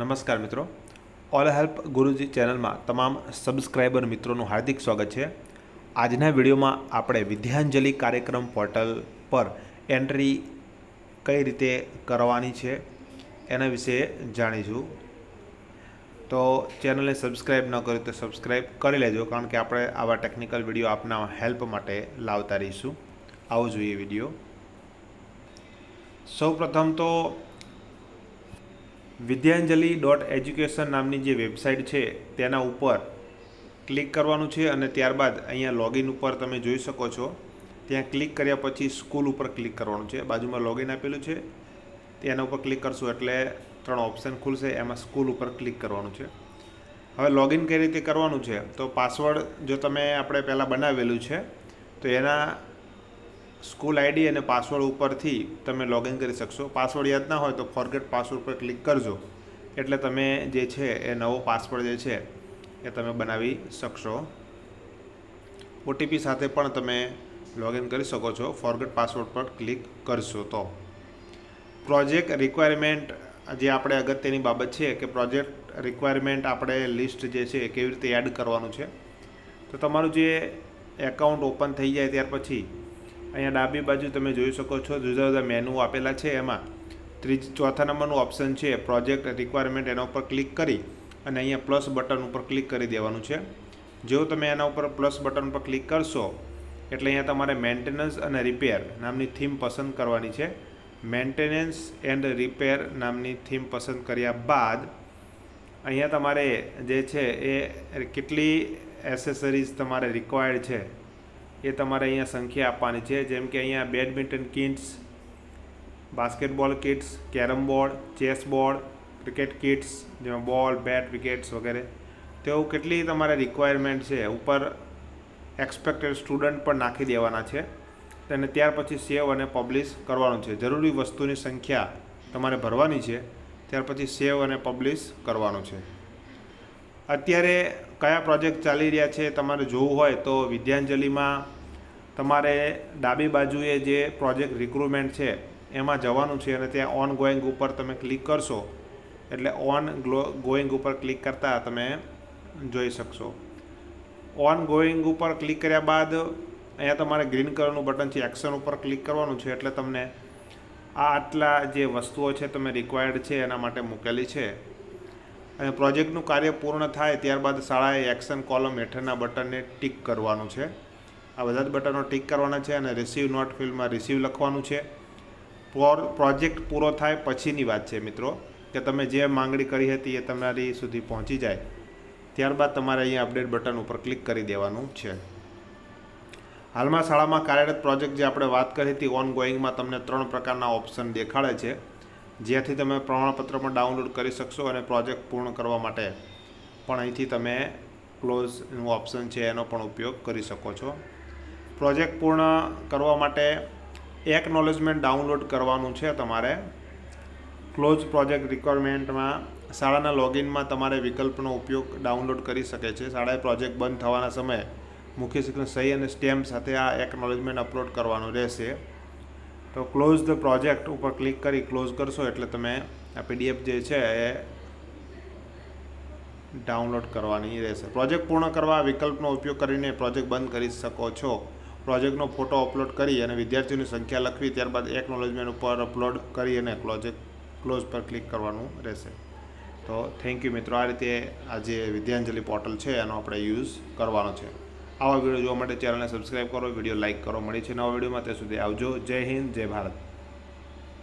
નમસ્કાર મિત્રો. All help ગુરુજી ચેનલમાં તમામ સબસ્ક્રાઈબર મિત્રોનું હાર્દિક સ્વાગત છે. આજના વિડીયોમાં આપણે વિદ્યાંજલિ કાર્યક્રમ પોર્ટલ પર એન્ટ્રી કઈ રીતે કરવાની છે એના વિશે જાણીશું. તો ચેનલને સબસ્ક્રાઈબ ન કરી તો સબસ્ક્રાઈબ કરી લેજો, કારણ કે આપણે આવા ટેકનિકલ વીડિયો આપના હેલ્પ માટે લાવતા રહીશું. આવો જોઈએ વીડિયો. સૌ પ્રથમ તો વિદ્યાંજલિ ડોટ એજ્યુકેશન નામની જે વેબસાઇટ છે, તેના ઉપર ક્લિક કરવાનું છે અને ત્યારબાદ અહીંયા લોગિન ઉપર તમે જોઈ શકો છો. ત્યાં ક્લિક કર્યા પછી સ્કૂલ ઉપર ક્લિક કરવાનું છે. બાજુમાં લોગિન આપેલું છે. તેના ઉપર ક્લિક કરશું એટલે ત્રણ ઓપ્શન ખુલશે. એમાં સ્કૂલ ઉપર ક્લિક કરવાનું છે. હવે લોગિન કઈ રીતે કરવાનું છે? તો પાસવર્ડ જો તમે આપણે પહેલાં બનાવેલું છે, તો એના સ્કૂલ આઈડી અને પાસવર્ડ ઉપરથી તમે લોગિન કરી શકશો. પાસવર્ડ યાદ ના હોય તો ફોરગેટ પાસવર્ડ પર ક્લિક કરજો. એટલે તમે જે છે એ નવો પાસવર્ડ જે છે એ તમે બનાવી શકશો. ઓટીપી સાથે પણ તમે લોગિન કરી શકો છો. ફોરગેટ પાસવર્ડ પર ક્લિક કરશો તો. પ્રોજેક્ટ રિક્વાયરમેન્ટ જે આપણે અગત્યની બાબત છે કે પ્રોજેક્ટ રિક્વાયરમેન્ટ આપણે લિસ્ટ જે છે એ કેવી રીતે એડ કરવાનું છે. તો તમારું જે એકાઉન્ટ ઓપન થઈ જાય ત્યાર પછી અહીંયા ડાબી બાજુ તમે જોઈ શકો છો, જુદા જુદા મેનુ આપેલા છે. એમાં ત્રીજ, ચોથા નંબરનું ઓપ્શન છે પ્રોજેક્ટ રિક્વાયરમેન્ટ એના ઉપર ક્લિક કરી અને અહીંયા પ્લસ બટન ઉપર ક્લિક કરી દેવાનું છે. જો તમે એના ઉપર પ્લસ બટન પર ક્લિક કરશો, એટલે અહીંયા તમારે મેન્ટેનન્સ અને રિપેર નામની થીમ પસંદ કરવાની છે. મેન્ટેનન્સ એન્ડ રિપેર નામની થીમ પસંદ કર્યા બાદ અહીંયા તમારે જે છે એ કેટલી એસેસરીઝ તમારે રિક્વાયર્ડ છે એ તમારે અહીંયા સંખ્યા આપવાની છે. જેમ કે અહીંયા badminton kits basketball kits carrom board chess board cricket kits જેમાં બોલ બેટ વિકેટ્સ વગેરે. તેવું કેટલી તમારે રિક્વાયરમેન્ટ છે? ઉપર એક્સપેક્ટેડ સ્ટુડન્ટ પણ નાખી દેવાના છે. અને ત્યાર પછી સેવ અને પબ્લિશ કરવાનું છે. જરૂરી વસ્તુની સંખ્યા તમારે ભરવાની છે. ત્યાર પછી સેવ અને પબ્લિશ કરવાનું છે. અત્યારે કયા પ્રોજેક્ટ ચાલી રહ્યા છે તમારે જોવું હોય તો વિદ્યાંજલિમાં તમારે ડાબી બાજુએ જે પ્રોજેક્ટ રિક્રુટમેન્ટ છે, એમાં જવાનું છે અને ત્યાં ઓન ગોઈંગ ઉપર તમે ક્લિક કરશો. એટલે ઓન ગ્લો ગોઈંગ ઉપર ક્લિક કરતાં તમે જોઈ શકશો. ઓન ગોઈંગ ઉપર ક્લિક કર્યા બાદ અહીંયા તમારે ગ્રીન કલરનું બટન છે એક્શન ઉપર ક્લિક કરવાનું છે, એટલે તમને આ આટલા જે વસ્તુઓ છે, તમે રિક્વાયર્ડ છે, એના માટે મૂકેલી છે. અને પ્રોજેક્ટનું કાર્ય પૂર્ણ થાય ત્યારબાદ શાળાએ એક્શન કોલમ હેઠળના બટનને ટીક કરવાનું છે. આ બધા જ બટનો ટીક કરવાના છે અને રિસીવ નોટ ફિલ્ડમાં રિસીવ લખવાનું છે. પોર પ્રોજેક્ટ પૂરો થાય પછીની વાત છે મિત્રો, કે તમે જે માંગણી કરી હતી એ તમારી સુધી પહોંચી જાય. ત્યારબાદ તમારે અહીંયા અપડેટ બટન ઉપર ક્લિક કરી દેવાનું છે. હાલમાં શાળામાં કાર્યરત પ્રોજેક્ટ જે આપણે વાત કરી હતી ઓન ગોઈંગમાં તમને ત્રણ પ્રકારના ઓપ્શન દેખાડે છે. જ્યાંથી તમે પ્રમાણપત્ર પણ ડાઉનલોડ કરી શકશો અને પ્રોજેક્ટ પૂર્ણ કરવા માટે. પણ અહીંથી તમે ક્લોઝનું ઓપ્શન છે એનો પણ ઉપયોગ કરી શકો છો. પ્રોજેક્ટ પૂર્ણ કરવા માટે એકનોલેજમેન્ટ ડાઉનલોડ કરવાનું છે તમારે. ક્લોઝ પ્રોજેક્ટ રિક્વાયરમેન્ટમાં શાળાના લોગિનમાં તમારે વિકલ્પનો ઉપયોગ ડાઉનલોડ કરી શકે છે. શાળાએ પ્રોજેક્ટ બંધ થવાના સમયે મુખ્ય શિક્ષણ સહી અને સ્ટેમ્પ સાથે આ એકનોલેજમેન્ટ અપલોડ કરવાનું રહેશે. તો ક્લોઝ ધ પ્રોજેક્ટ ઉપર ક્લિક કરી ક્લોઝ કરશો એટલે તમે આ પીડીએફ જે છે એ ડાઉનલોડ કરવાની રહેશે. પ્રોજેક્ટ પૂર્ણ કરવા વિકલ્પનો ઉપયોગ કરીને પ્રોજેક્ટ બંધ કરી શકો છો. પ્રોજેક્ટનો ફોટો અપલોડ કરી અને વિદ્યાર્થીઓની સંખ્યા લખવી, ત્યારબાદ એકનોલેજમેન્ટ ઉપર અપલોડ કરી અને પ્રોજેક્ટ ક્લોઝ પર ક્લિક કરવાનું રહેશે. તો થેન્ક યુ મિત્રો. આ રીતે આ જે વિદ્યાંજલિ પોર્ટલ છે, એનો આપણે યુઝ કરવાનો છે. આવા વીડિયો જોવા માટે ચેનલને સબસ્ક્રાઈબ કરો, વીડિયો લાઇક કરો, મળી છે નવા વિડીયોમાં, ત્યાં સુધી આવજો. જય હિન્દ, જય ભારત.